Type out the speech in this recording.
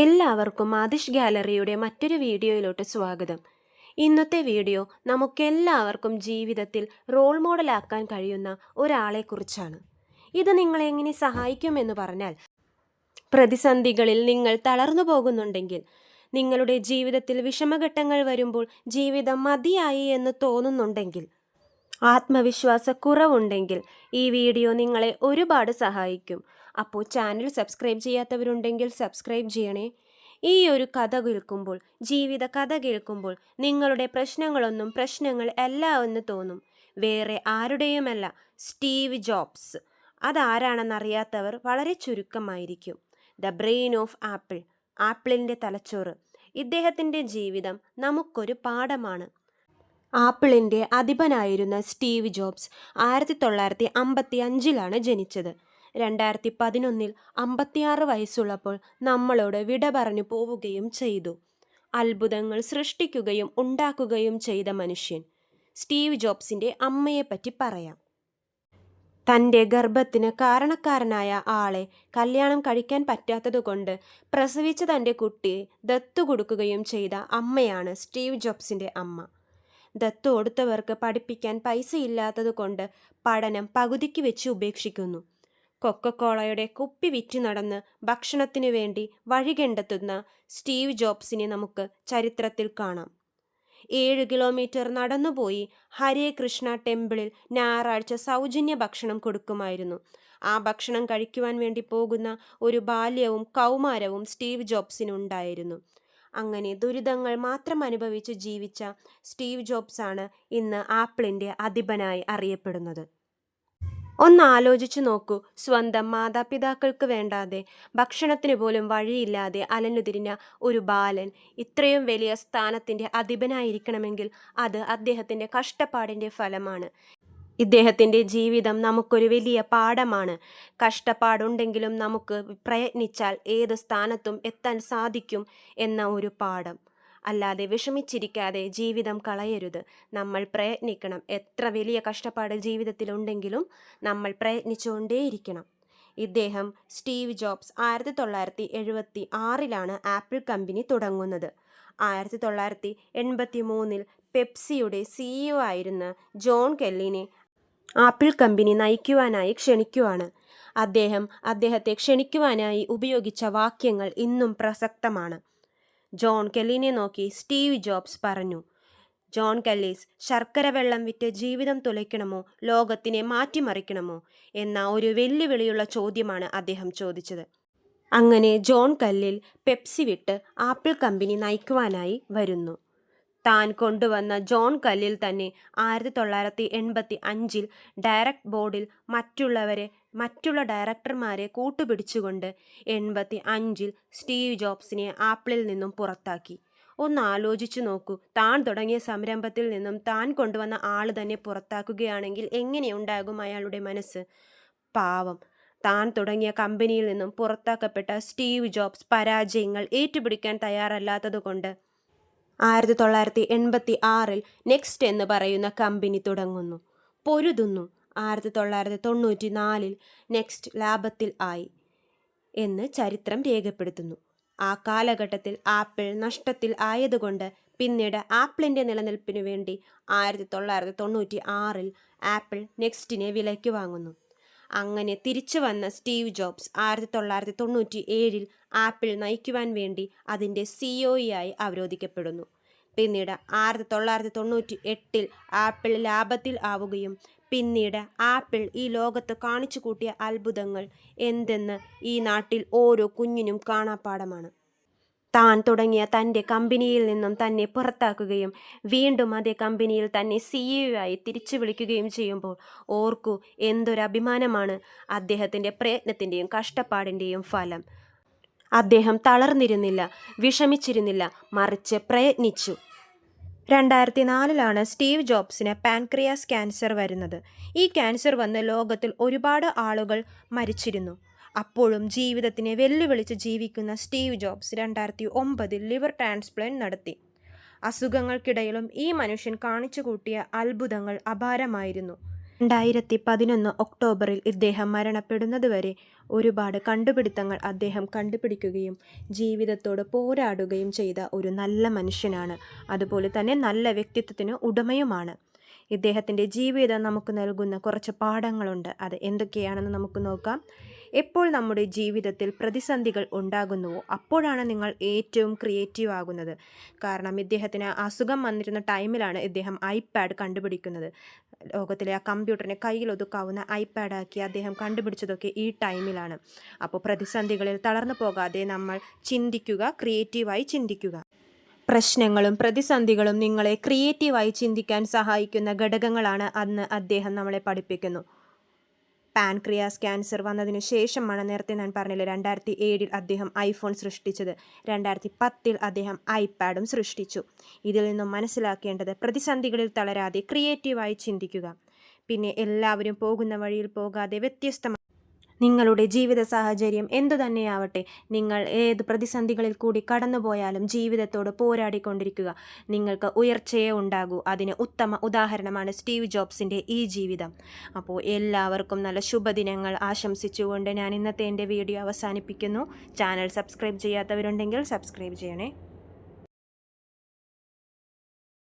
എല്ലാവർക്കും ആദിഷ് ഗാലറിയുടെ മറ്റൊരു വീഡിയോയിലോട്ട് സ്വാഗതം. ഇന്നത്തെ വീഡിയോ നമുക്കെല്ലാവർക്കും ജീവിതത്തിൽ റോൾ മോഡലാക്കാൻ കഴിയുന്ന ഒരാളെക്കുറിച്ചാണ്. ഇത് നിങ്ങളെ എങ്ങനെ സഹായിക്കുമെന്ന് പറഞ്ഞാൽ പ്രതിസന്ധികളിൽ നിങ്ങൾ തളർന്നു പോകുന്നുണ്ടെങ്കിൽ നിങ്ങളുടെ ജീവിതത്തിൽ വിഷമഘട്ടങ്ങൾ വരുമ്പോൾ ജീവിതം മതിയായി എന്ന് തോന്നുന്നുണ്ടെങ്കിൽ ആത്മവിശ്വാസക്കുറവുണ്ടെങ്കിൽ ഈ വീഡിയോ നിങ്ങളെ ഒരുപാട് സഹായിക്കും. അപ്പോൾ ചാനൽ സബ്സ്ക്രൈബ് ചെയ്യാത്തവരുണ്ടെങ്കിൽ സബ്സ്ക്രൈബ് ചെയ്യണേ. ഈ ഒരു കഥ കേൾക്കുമ്പോൾ ജീവിത കഥ കേൾക്കുമ്പോൾ നിങ്ങളുടെ പ്രശ്നങ്ങളൊന്നും പ്രശ്നങ്ങൾ അല്ല എന്ന് തോന്നും. വേറെ ആരുടെയുമല്ല. Steve Jobs. അതാരാണെന്നറിയാത്തവർ വളരെ ചുരുക്കമായിരിക്കും. The brain of Apple. ആപ്പിളിന്റെ തലച്ചോറ്. ഇദ്ദേഹത്തിന്റെ ജീവിതം നമുക്കൊരു പാഠമാണ്. ആപ്പിളിന്റെ അധിപനായിരുന്ന സ്റ്റീവ് ജോബ്സ് ആയിരത്തി തൊള്ളായിരത്തി അമ്പത്തി അഞ്ചിലാണ് ജനിച്ചത്. രണ്ടായിരത്തി പതിനൊന്നിൽ അമ്പത്തിയാറ് വയസ്സുള്ളപ്പോൾ നമ്മളോട് വിട പറഞ്ഞു പോവുകയും ചെയ്തു. അത്ഭുതങ്ങൾ സൃഷ്ടിക്കുകയും ഉണ്ടാക്കുകയും ചെയ്ത മനുഷ്യൻ. സ്റ്റീവ് ജോബ്സിന്റെ അമ്മയെപ്പറ്റി പറയാം. തന്റെ ഗർഭത്തിന് കാരണക്കാരനായ ആളെ കല്യാണം കഴിക്കാൻ പറ്റാത്തതുകൊണ്ട് പ്രസവിച്ച തന്റെ കുട്ടിയെ ദത്തു കൊടുക്കുകയും ചെയ്ത അമ്മയാണ് സ്റ്റീവ് ജോബ്സിന്റെ അമ്മ. ദത്തു കൊടുത്തവർക്ക് പഠിപ്പിക്കാൻ പൈസയില്ലാത്തതുകൊണ്ട് പഠനം പകുതിക്ക് വെച്ച് ഉപേക്ഷിക്കുന്നു. കൊക്കക്കോളയുടെ കുപ്പി വിറ്റ് നടന്ന് ഭക്ഷണത്തിനു വേണ്ടി വഴി കണ്ടെത്തുന്ന സ്റ്റീവ് ജോബ്സിനെ നമുക്ക് ചരിത്രത്തിൽ കാണാം. ഏഴ് കിലോമീറ്റർ നടന്നുപോയി ഹരേ കൃഷ്ണ ടെമ്പിളിൽ ഞായറാഴ്ച സൗജന്യ ഭക്ഷണം കൊടുക്കുമായിരുന്നു. ആ ഭക്ഷണം കഴിക്കുവാൻ വേണ്ടി പോകുന്ന ഒരു ബാല്യവും കൗമാരവും സ്റ്റീവ് ജോബ്സിനുണ്ടായിരുന്നു. അങ്ങനെ ദുരിതങ്ങൾ മാത്രം അനുഭവിച്ച് ജീവിച്ച സ്റ്റീവ് ജോബ്സ് ആണ് ഇന്ന് ആപ്പിളിന്റെ അധിപനായി അറിയപ്പെടുന്നത്. ഒന്ന് ആലോചിച്ചു നോക്കൂ. സ്വന്തം മാതാപിതാക്കൾക്ക് വേണ്ടാതെ ഭക്ഷണത്തിന് പോലും വഴിയില്ലാതെ അലഞ്ഞുതിരിഞ്ഞ ഒരു ബാലൻ ഇത്രയും വലിയ സ്ഥാനത്തിന്റെ അധിപനായിരിക്കണമെങ്കിൽ അത് അദ്ദേഹത്തിന്റെ കഷ്ടപ്പാടിന്റെ ഫലമാണ്. ഇദ്ദേഹത്തിന്റെ ജീവിതം നമുക്കൊരു വലിയ പാഠമാണ്. കഷ്ടപ്പാടുണ്ടെങ്കിലും നമുക്ക് പ്രയത്നിച്ചാൽ ഏത് സ്ഥാനത്തും എത്താൻ സാധിക്കും എന്ന ഒരു പാഠം. അല്ലാതെ വിഷമിച്ചിരിക്കാതെ ജീവിതം കളയരുത്. നമ്മൾ പ്രയത്നിക്കണം. എത്ര വലിയ കഷ്ടപ്പാട് ജീവിതത്തിലുണ്ടെങ്കിലും നമ്മൾ പ്രയത്നിച്ചുകൊണ്ടേയിരിക്കണം. ഇദ്ദേഹം സ്റ്റീവ് ജോബ്സ് ആയിരത്തി തൊള്ളായിരത്തി എഴുപത്തി ആറിലാണ് ആപ്പിൾ കമ്പനി തുടങ്ങുന്നത്. ആയിരത്തി തൊള്ളായിരത്തി എൺപത്തി മൂന്നിൽ പെപ്സിയുടെ സിഇഒ ആയിരുന്ന ജോൺ കെല്ലിനെ ആപ്പിൾ കമ്പനി നയിക്കുവാനായി ക്ഷണിക്കുവാണ്. അദ്ദേഹം അദ്ദേഹത്തെ ക്ഷണിക്കുവാനായി ഉപയോഗിച്ച വാക്യങ്ങൾ ഇന്നും പ്രസക്തമാണ്. ജോൺ കെല്ലിനെ നോക്കി സ്റ്റീവ് ജോബ്സ് പറഞ്ഞു ജോൺ കെല്ലീസ് ശർക്കര വെള്ളം വിറ്റ് ജീവിതം തുലയ്ക്കണമോ? ലോകത്തിനെ മാറ്റിമറിക്കണമോ? എന്ന ഒരു വെല്ലുവിളിയുള്ള ചോദ്യമാണ് അദ്ദേഹം ചോദിച്ചത്. അങ്ങനെ ജോൺ കല്ലിൽ പെപ്സി വിട്ട് ആപ്പിൾ കമ്പനി നയിക്കുവാനായി വരുന്നു. താൻ കൊണ്ടുവന്ന ജോൺ കല്ലിൽ തന്നെ ആയിരത്തി തൊള്ളായിരത്തി എൺപത്തി അഞ്ചിൽ ഡയറക്ട് ബോർഡിൽ മറ്റുള്ളവരെ മറ്റുള്ള ഡയറക്ടർമാരെ കൂട്ടുപിടിച്ചുകൊണ്ട് എൺപത്തി അഞ്ചിൽ സ്റ്റീവ് ജോബ്സിനെ ആപ്പിളിൽ നിന്നും പുറത്താക്കി. ഒന്ന് ആലോചിച്ചു നോക്കൂ. താൻ തുടങ്ങിയ സംരംഭത്തിൽ നിന്നും താൻ കൊണ്ടുവന്ന ആൾ തന്നെ പുറത്താക്കുകയാണെങ്കിൽ എങ്ങനെയുണ്ടാകും അയാളുടെ മനസ്സ്? പാവം. താൻ തുടങ്ങിയ കമ്പനിയിൽ നിന്നും പുറത്താക്കപ്പെട്ട സ്റ്റീവ് ജോബ്സ് പരാജയങ്ങൾ ഏറ്റുപിടിക്കാൻ തയ്യാറല്ലാത്തതുകൊണ്ട് ആയിരത്തി തൊള്ളായിരത്തി എൺപത്തി ആറിൽ നെക്സ്റ്റ് എന്ന് പറയുന്ന കമ്പനി തുടങ്ങുന്നു. പൊരുതുന്നു. ആയിരത്തി തൊള്ളായിരത്തി തൊണ്ണൂറ്റി നാലിൽ നെക്സ്റ്റ് ലാഭത്തിൽ ആയി എന്ന് ചരിത്രം രേഖപ്പെടുത്തുന്നു. ആ കാലഘട്ടത്തിൽ ആപ്പിൾ നഷ്ടത്തിൽ ആയതുകൊണ്ട് പിന്നീട് ആപ്പിളിന്റെ നിലനിൽപ്പിനു വേണ്ടി ആയിരത്തി തൊള്ളായിരത്തി തൊണ്ണൂറ്റി ആറിൽ ആപ്പിൾ നെക്സ്റ്റിനെ വിലയ്ക്ക് വാങ്ങുന്നു. അങ്ങനെ തിരിച്ചു വന്ന സ്റ്റീവ് ജോബ്സ് ആയിരത്തി തൊള്ളായിരത്തി തൊണ്ണൂറ്റി ഏഴിൽ ആപ്പിൾ നയിക്കുവാൻ വേണ്ടി അതിന്റെ സിഒഇയായി അവരോധിക്കപ്പെടുന്നു. പിന്നീട് ആയിരത്തി തൊള്ളായിരത്തി തൊണ്ണൂറ്റി എട്ടിൽ ആപ്പിൾ ലാഭത്തിൽ ആവുകയും പിന്നീട് ആപ്പിൾ ഈ ലോകത്ത് കാണിച്ചു കൂട്ടിയ അത്ഭുതങ്ങൾ എന്തെന്ന് ഈ നാട്ടിൽ ഓരോ കുഞ്ഞിനും കാണാപ്പാടമാണ് താൻ തുടങ്ങിയ തന്റെ കമ്പനിയിൽ നിന്നും തന്നെ പുറത്താക്കുകയും വീണ്ടും അതേ കമ്പനിയിൽ തന്നെ സിഇഒ ആയി തിരിച്ചു വിളിക്കുകയും ചെയ്യുമ്പോൾ ഓർക്കൂ എന്തൊരു അഭിമാനമാണ് അദ്ദേഹത്തിന്റെ പ്രയത്നത്തിന്റെയും കഷ്ടപ്പാടിന്റെയും ഫലം. അദ്ദേഹം തളർന്നിരുന്നില്ല വിഷമിച്ചിരുന്നില്ല മറിച്ച് പ്രയത്നിച്ചു. രണ്ടായിരത്തി നാലിലാണ് സ്റ്റീവ് ജോബ്സിന് പാൻക്രിയാസ് ക്യാൻസർ വരുന്നത്. ഈ ക്യാൻസർ വന്ന് ലോകത്തിൽ ഒരുപാട് ആളുകൾ മരിച്ചിരുന്നു. അപ്പോഴും ജീവിതത്തിനെ വെല്ലുവിളിച്ച് ജീവിക്കുന്ന സ്റ്റീവ് ജോബ്സ് രണ്ടായിരത്തി ഒമ്പതിൽ ലിവർ ട്രാൻസ്പ്ലാന്റ് നടത്തി. അസുഖങ്ങൾക്കിടയിലും ഈ മനുഷ്യൻ കാണിച്ചു കൂട്ടിയ അത്ഭുതങ്ങൾ അപാരമായിരുന്നു. രണ്ടായിരത്തി പതിനൊന്ന് ഒക്ടോബറിൽ ഇദ്ദേഹം മരണപ്പെടുന്നതുവരെ ഒരുപാട് കണ്ടുപിടുത്തങ്ങൾ അദ്ദേഹം കണ്ടുപിടിക്കുകയും ജീവിതത്തോട് പോരാടുകയും ചെയ്ത ഒരു നല്ല മനുഷ്യനാണ്. അതുപോലെ തന്നെ നല്ല വ്യക്തിത്വത്തിന് ഉടമയുമാണ്. ഇദ്ദേഹത്തിന്റെ ജീവിതം നമുക്ക് നൽകുന്ന കുറച്ച് പാഠങ്ങളുണ്ട്. അത് എന്തൊക്കെയാണെന്ന് നമുക്ക് നോക്കാം. എപ്പോൾ നമ്മുടെ ജീവിതത്തിൽ പ്രതിസന്ധികൾ ഉണ്ടാകുന്നുവോ അപ്പോഴാണ് നിങ്ങൾ ഏറ്റവും ക്രിയേറ്റീവ് ആകുന്നത്. കാരണം ഇദ്ദേഹത്തിന് അസുഖം വന്നിരുന്ന ടൈമിലാണ് ഇദ്ദേഹം ഐപാഡ് കണ്ടുപിടിക്കുന്നത്. ലോകത്തിലെ ആ കമ്പ്യൂട്ടറിനെ കയ്യിൽ ഒതുക്കാവുന്ന ഐപാഡാക്കി അദ്ദേഹം കണ്ടുപിടിച്ചതൊക്കെ ഈ ടൈമിലാണ്. അപ്പോൾ പ്രതിസന്ധികളിൽ തളർന്നു പോകാതെ നമ്മൾ ചിന്തിക്കുക ക്രിയേറ്റീവായി ചിന്തിക്കുക. പ്രശ്നങ്ങളും പ്രതിസന്ധികളും നിങ്ങളെ ക്രിയേറ്റീവായി ചിന്തിക്കാൻ സഹായിക്കുന്ന ഘടകങ്ങളാണ് അന്ന് അദ്ദേഹം നമ്മളെ പഠിപ്പിക്കുന്നു. പാൻക്രിയാസ് ക്യാൻസർ വന്നതിന് ശേഷമാണ് നേരത്തെ ഞാൻ പറഞ്ഞില്ല രണ്ടായിരത്തി ഏഴിൽ അദ്ദേഹം ഐഫോൺ സൃഷ്ടിച്ചത്. രണ്ടായിരത്തി പത്തിൽ അദ്ദേഹം ഐപാഡും സൃഷ്ടിച്ചു. ഇതിൽ നിന്നും മനസ്സിലാക്കേണ്ടത് പ്രതിസന്ധികളിൽ തളരാതെ ക്രിയേറ്റീവായി ചിന്തിക്കുക. പിന്നെ എല്ലാവരും പോകുന്ന വഴിയിൽ പോകാതെ വ്യത്യസ്തമായി നിങ്ങളുടെ ജീവിത സാഹചര്യം എന്തു തന്നെയാവട്ടെ നിങ്ങൾ ഏത് പ്രതിസന്ധികളിൽ കൂടി കടന്നുപോയാലും ജീവിതത്തോട് പോരാടിക്കൊണ്ടിരിക്കുക. നിങ്ങൾക്ക് ഉയർച്ചയെ ഉണ്ടാകൂ. അതിന് ഉത്തമ ഉദാഹരണമാണ് സ്റ്റീവ് ജോബ്സിന്റെ ഈ ജീവിതം. അപ്പോൾ എല്ലാവർക്കും നല്ല ശുഭദിനങ്ങൾ ആശംസിച്ചുകൊണ്ട് ഞാൻ ഇന്നത്തെ എന്റെ വീഡിയോ അവസാനിപ്പിക്കുന്നു. ചാനൽ സബ്സ്ക്രൈബ് ചെയ്യാത്തവരുണ്ടെങ്കിൽ സബ്സ്ക്രൈബ് ചെയ്യണേ.